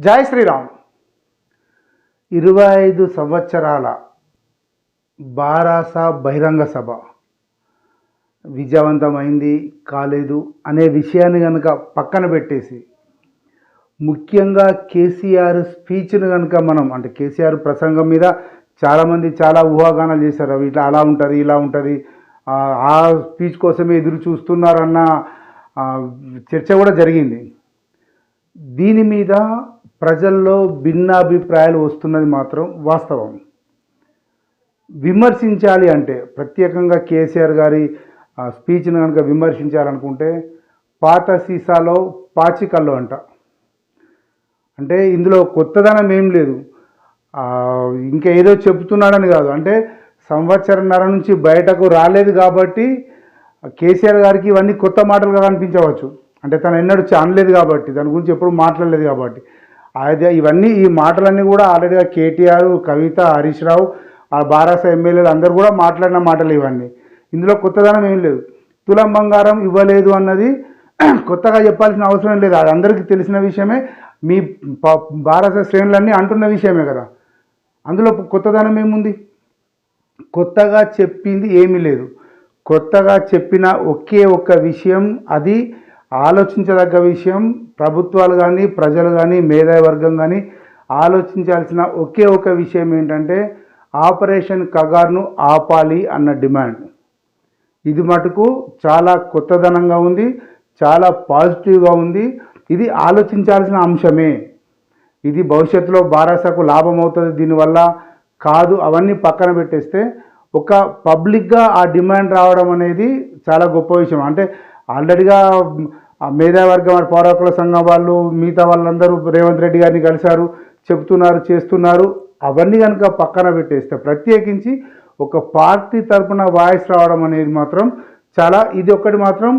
జై శ్రీరామ్. ఇరవై ఐదు సంవత్సరాల బారాస బహిరంగ సభ. విజయవంతమైంది కాలేదు అనే విషయాన్ని కనుక పక్కన పెట్టేసి ముఖ్యంగా కేసీఆర్ స్పీచ్ను కనుక మనం అంటే కేసీఆర్ ప్రసంగం మీద చాలామంది చాలా ఊహాగానాలు చేశారు. అవి ఇట్లా అలా ఉంటుంది ఇలా ఉంటుంది ఆ, స్పీచ్ కోసమే ఎదురు చూస్తున్నారన్న చర్చ కూడా జరిగింది. దీని మీద ప్రజల్లో భిన్నాభిప్రాయాలు వస్తున్నది మాత్రం వాస్తవం. విమర్శించాలి అంటే ప్రత్యేకంగా కేసీఆర్ గారి ఆ, స్పీచ్ను కనుక విమర్శించాలనుకుంటే పాత సీసాలో పాచికల్లో అంట. అంటే ఇందులో కొత్తదనం ఏం లేదు. ఇంకా ఏదో చెప్తున్నాడని కాదు. అంటే సంవత్సరంన్నర నుంచి బయటకు రాలేదు కాబట్టి కేసీఆర్ గారికి ఇవన్నీ కొత్త మాటలుగా కనిపించవచ్చు. అంటే తను ఎన్నడూ అనలేదు కాబట్టి దాని గురించి ఎప్పుడు మాట్లాడలేదు కాబట్టి. అయితే ఇవన్నీ ఈ మాటలన్నీ కూడా ఆల్రెడీగా కేటీఆర్ కవిత హరీష్ రావు ఆ బారాస ఎమ్మెల్యేలు అందరూ కూడా మాట్లాడిన మాటలు ఇవన్నీ. ఇందులో కొత్తదనం ఏం లేదు. తులం బంగారం ఇవ్వలేదు అన్నది కొత్తగా చెప్పాల్సిన అవసరం లేదు. అది అందరికీ తెలిసిన విషయమే. మీ ప- భారత శ్రేణులన్నీ అంటున్న విషయమే కదా. అందులో కొత్తదనం ఏముంది? కొత్తగా చెప్పింది ఏమీ లేదు. కొత్తగా చెప్పిన ఒకే ఒక్క విషయం అది ఆలోచించదగ్గ విషయం ప్రభుత్వాలు కానీ ప్రజలు కానీ మేధావర్గం కానీ ఆలోచించాల్సిన ఒకే ఒక విషయం ఏంటంటే ఆపరేషన్ కగార్ను ఆపాలి అన్న డిమాండ్. ఇది మటుకు చాలా కొత్తదనంగా ఉంది చాలా పాజిటివ్గా ఉంది. ఇది ఆలోచించాల్సిన అంశమే. ఇది భవిష్యత్తులో బారాసకు లాభం అవుతుంది దీనివల్ల కాదు అవన్నీ పక్కన పెట్టేస్తే ఒక పబ్లిక్గా ఆ డిమాండ్ రావడం అనేది చాలా గొప్ప విషయం. అంటే ఆల్రెడీగా ఆ మేధావర్గం పౌరకుల సంఘం వాళ్ళు మిగతా వాళ్ళందరూ రేవంత్ రెడ్డి గారిని కలిశారు చెప్తున్నారు చేస్తున్నారు. అవన్నీ కనుక పక్కన పెట్టేస్తే ప్రత్యేకించి ఒక పార్టీ తరపున వాయిస్ రావడం అనేది మాత్రం చాలా ఇది ఒక్కటి మాత్రం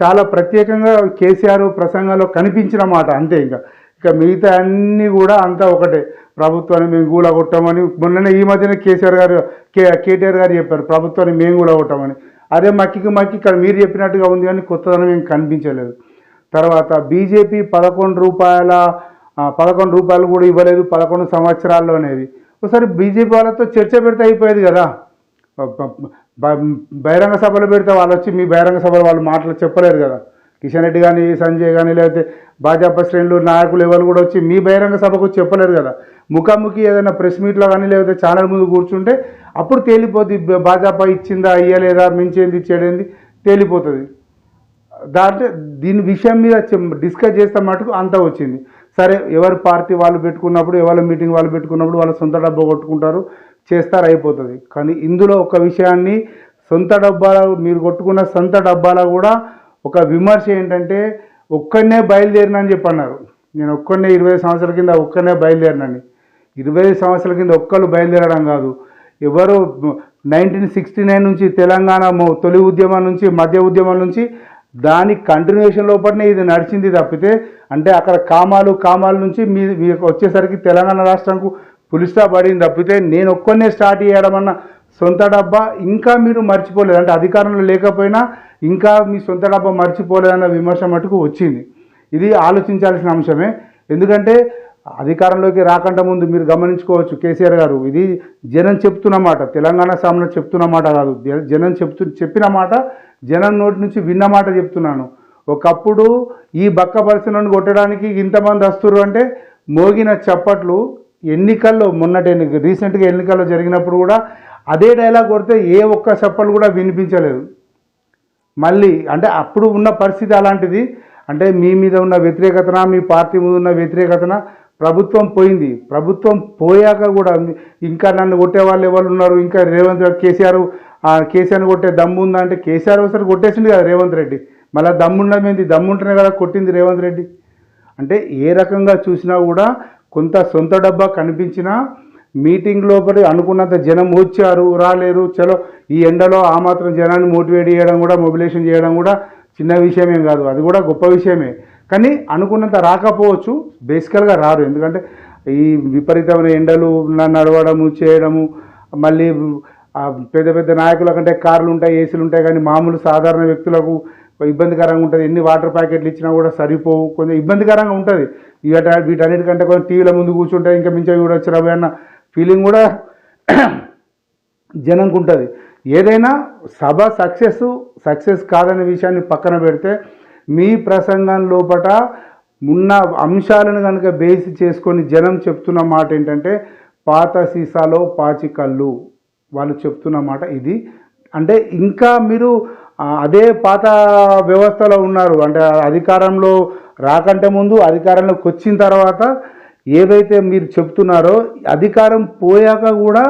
చాలా ప్రత్యేకంగా కేసీఆర్ ప్రసంగంలో కనిపించిన మాట అంతే ఇంకా. ఇక మిగతా అన్నీ కూడా అంతా ఒకటే. ప్రభుత్వాన్ని మేము గూలగొట్టామని మొన్ననే ఈ మధ్యన కేసీఆర్ గారు కే కేటీఆర్ గారు చెప్పారు ప్రభుత్వాన్ని మేము గూలగొట్టామని. అదే మక్కికి మక్కి ఇక్కడ మీరు చెప్పినట్టుగా ఉంది కానీ కొత్తదనం ఏం కనిపించలేదు. తర్వాత బీజేపీ పదకొండు రూపాయల పదకొండు రూపాయలు కూడా ఇవ్వలేదు పదకొండు సంవత్సరాల్లో అనేది. ఒకసారి బీజేపీ వాళ్ళతో చర్చ పెడితే అయిపోయేది కదా. బహిరంగ సభలో పెడితే వాళ్ళు వచ్చి మీ బహిరంగ సభలో వాళ్ళు మాటలు చెప్పలేరు కదా. కిషన్ రెడ్డి కానీ సంజయ్ కానీ లేకపోతే భాజపా శ్రేణులు నాయకులు ఎవరు కూడా వచ్చి మీ బహిరంగ సభకు చెప్పలేరు కదా. ముఖాముఖి ఏదైనా ప్రెస్ మీట్లో కానీ లేకపోతే ఛానల్ ముందు కూర్చుంటే అప్పుడు తేలిపోద్ది. భాజపా ఇచ్చిందా అయ్యలేదా మించేంది చెడేంది తేలిపోతుంది. దాంట్లో దీని విషయం మీద డిస్కస్ చేస్తే మటుకు అంతా వచ్చింది. సరే ఎవరి పార్టీ వాళ్ళు పెట్టుకున్నప్పుడు ఎవరి మీటింగ్ వాళ్ళు పెట్టుకున్నప్పుడు వాళ్ళ సొంత డబ్బా కొట్టుకుంటారు చేస్తారు అయిపోతుంది. కానీ ఇందులో ఒక విషయాన్ని సొంత డబ్బాల మీరు కొట్టుకున్న సొంత డబ్బాల కూడా ఒక విమర్శ ఏంటంటే ఒక్కడనే బయలుదేరినని చెప్పన్నారు. నేను ఒక్కడనే ఇరవై సంవత్సరాల కింద ఒక్కడనే బయలుదేరినని ఇరవై సంవత్సరాల కింద ఒక్కళ్ళు బయలుదేరడం కాదు. ఎవరు నైన్టీన్ సిక్స్టీ నైన్ నుంచి తెలంగాణ తొలి ఉద్యమం నుంచి మధ్య ఉద్యమం నుంచి దాని కంటిన్యూషన్ లోపలనే ఇది నడిచింది తప్పితే అంటే అక్కడ కామాలు కామాల నుంచి మీ మీకు వచ్చేసరికి తెలంగాణ రాష్ట్రంకు పులిస్టా పడింది తప్పితే నేను ఒక్కనే స్టార్ట్ చేయడం అన్న సొంత డబ్బా ఇంకా మీరు మర్చిపోలేదు. అంటే అధికారంలో లేకపోయినా ఇంకా మీ సొంత డబ్బా మర్చిపోలేదన్న విమర్శ మటుకు వచ్చింది. ఇది ఆలోచించాల్సిన అంశమే. ఎందుకంటే అధికారంలోకి రాకుండా ముందు మీరు గమనించుకోవచ్చు కేసీఆర్ గారు. ఇది జనం చెప్తున్నమాట తెలంగాణ సామాన్లు చెప్తున్నమాట కాదు. జ- జనం చెప్తు చెప్పిన మాట జనం నోటి నుంచి విన్న మాట చెప్తున్నాను. ఒకప్పుడు ఈ బక్క పరిశ్రమను కొట్టడానికి ఇంతమంది వస్తున్నారు అంటే మోగిన చప్పట్లు ఎన్నికల్లో మొన్నటి ఎన్నిక రీసెంట్గా ఎన్నికల్లో జరిగినప్పుడు కూడా అదే డైలాగ్ కొడితే ఏ ఒక్క చప్పట్లు కూడా వినిపించలేదు. మళ్ళీ అంటే అప్పుడు ఉన్న పరిస్థితి అలాంటిది. అంటే మీ మీద ఉన్న వ్యతిరేకతన మీ పార్టీ మీద ఉన్న వ్యతిరేకతన ప్రభుత్వం పోయింది. ప్రభుత్వం పోయాక కూడా ఇంకా నన్ను కొట్టే వాళ్ళు ఎవరు ఉన్నారు? ఇంకా రేవంత్ రెడ్డి కేసీఆర్ ఆ, కొట్టే దమ్ము ఉందా అంటే కేసీఆర్ ఒకసారి కొట్టేసింది కదా రేవంత్ రెడ్డి. మళ్ళీ దమ్మున్నది ఏంది? దమ్ముంటేనే కదా కొట్టింది రేవంత్ రెడ్డి. అంటే ఏ రకంగా చూసినా కూడా కొంత సొంత డబ్బా కనిపించినా మీటింగ్ లోపలి అనుకున్నంత జనం వచ్చారు రాలేరు చలో ఈ ఎండలో ఆ మాత్రం జనాన్ని మోటివేట్ చేయడం కూడా మొబిలైజేషన్ చేయడం కూడా చిన్న విషయమేం కాదు. అది కూడా గొప్ప విషయమే. కానీ అనుకున్నంత రాకపోవచ్చు. బేసికల్గా రారు. ఎందుకంటే ఈ విపరీతమైన ఎండలు నడవడము చేయడము మళ్ళీ పెద్ద పెద్ద నాయకుల కంటే కార్లు ఉంటాయి ఏసీలు ఉంటాయి కానీ మామూలు సాధారణ వ్యక్తులకు ఇబ్బందికరంగా ఉంటుంది. ఎన్ని వాటర్ ప్యాకెట్లు ఇచ్చినా కూడా సరిపోవు. కొంచెం ఇబ్బందికరంగా ఉంటుంది. ఇవట వీటన్నిటికంటే కొంచెం టీవీల ముందు కూర్చుంటే ఇంకా మించి చూడొచ్చు రవి అన్న ఫీలింగ్ కూడా జనంకు ఉంటుంది ఏదైనా సభ సక్సెస్ సక్సెస్ కాదనే విషయాన్ని పక్కన పెడితే మీ ప్రసంగం లోపట ఉన్న అంశాలను కనుక బేసి చేసుకొని జనం చెప్తున్న మాట ఏంటంటే పాత సీసాలో పాచి కళ్ళు. వాళ్ళు చెప్తున్న మాట ఇది. అంటే ఇంకా మీరు అదే పాత వ్యవస్థలో ఉన్నారు. అంటే అధికారంలో రాకంటే ముందు అధికారంలోకి వచ్చిన తర్వాత ఏదైతే మీరు చెప్తున్నారో అధికారం పోయాక కూడా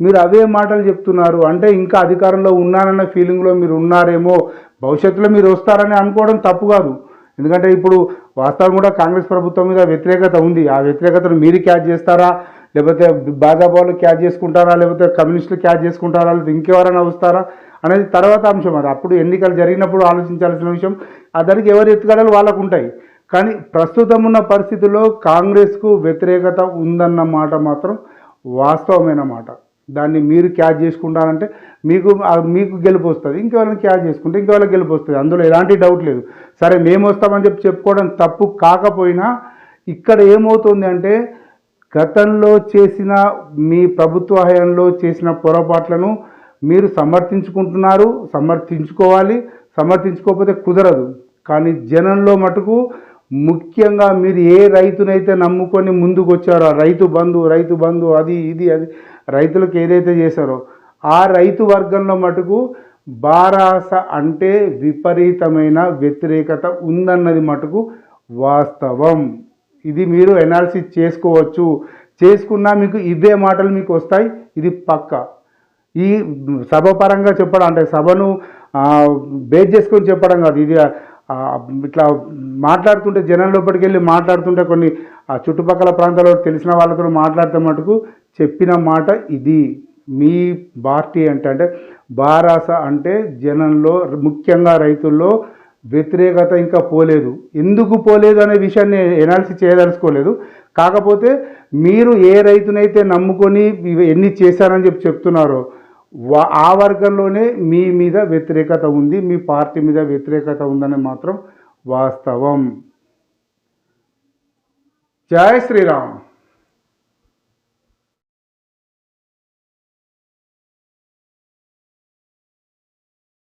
మీరు అవే మాటలు చెప్తున్నారు. అంటే ఇంకా అధికారంలో ఉన్నారన్న ఫీలింగ్లో మీరు ఉన్నారేమో భవిష్యత్తులో మీరు వస్తారని అనుకోవడం తప్పు కాదు. ఎందుకంటే ఇప్పుడు వాస్తవం కూడా కాంగ్రెస్ ప్రభుత్వం మీద వ్యతిరేకత ఉంది. ఆ వ్యతిరేకతను మీరు క్యాచ్ చేస్తారా? లేకపోతే భాజపాలు క్యాచ్ చేసుకుంటారా? లేకపోతే కమ్యూనిస్టులు క్యాచ్ చేసుకుంటారా? లేకపోతే ఇంకెవరైనా వస్తారా? అనేది తర్వాత అంశం అది. అప్పుడు ఎన్నికలు జరిగినప్పుడు ఆలోచించాల్సిన విషయం ఆ దానికి ఎవరి ఎత్తుగడలు వాళ్ళకు ఉంటాయి. కానీ ప్రస్తుతం ఉన్న పరిస్థితుల్లో కాంగ్రెస్కు వ్యతిరేకత ఉందన్న మాట మాత్రం వాస్తవమైన మాట. దాన్ని మీరు క్యాచ్ చేసుకుంటారంటే మీకు మీకు గెలుపు వస్తుంది ఇంకెవరైనా క్యాచ్ చేసుకుంటే ఇంకెవరికి గెలుపు వస్తుంది. అందులో ఎలాంటి డౌట్ లేదు. సరే మేము వస్తామని చెప్పి చెప్పుకోవడం తప్పు కాకపోయినా ఇక్కడ ఏమవుతుంది అంటే గతంలో చేసిన మీ ప్రభుత్వ హయంలో చేసిన పొరపాట్లను మీరు సమర్థించుకుంటున్నారు సమర్థించుకోవాలి సమర్థించుకోకపోతే కుదరదు. కానీ జనంలో మటుకు ముఖ్యంగా మీరు ఏ రైతునైతే నమ్ముకొని ముందుకు వచ్చారో రైతు బంధు రైతు బంధు అది ఇది అది రైతులకు ఏదైతే చేశారో ఆ రైతు వర్గంలో మటుకు బారాస అంటే విపరీతమైన వ్యతిరేకత ఉందన్నది మటుకు వాస్తవం. ఇది మీరు ఎనాలిసిస్ చేసుకోవచ్చు. చేసుకున్నా మీకు ఇవే మాటలు మీకు వస్తాయి. ఇది పక్క. ఈ సభ పరంగా చెప్పడం అంటే సభను బేస్ చేసుకొని చెప్పడం కాదు. ఇది ఇట్లా మాట్లాడుతుంటే జనం లోపలికి వెళ్ళి మాట్లాడుతుంటే కొన్ని ఆ చుట్టుపక్కల ప్రాంతాల్లో తెలిసిన వాళ్ళతో మాట్లాడితే మటుకు చెప్పిన మాట ఇది. మీ పార్టీ అంటే అంటే బారాస అంటే జనంలో ముఖ్యంగా రైతుల్లో వ్యతిరేకత ఇంకా పోలేదు. ఎందుకు పోలేదు అనే విషయాన్ని ఎనాలిసిస్ చేయదలుచుకోలేదు. కాకపోతే మీరు ఏ రైతునైతే నమ్ముకొని ఇవి ఎన్ని చేశారని చెప్పి చెప్తున్నారో ఆ వర్గంలోనే మీ మీద వ్యతిరేకత ఉంది మీ పార్టీ మీద వ్యతిరేకత ఉందని మాత్రం వాస్తవం. జై శ్రీరామ్.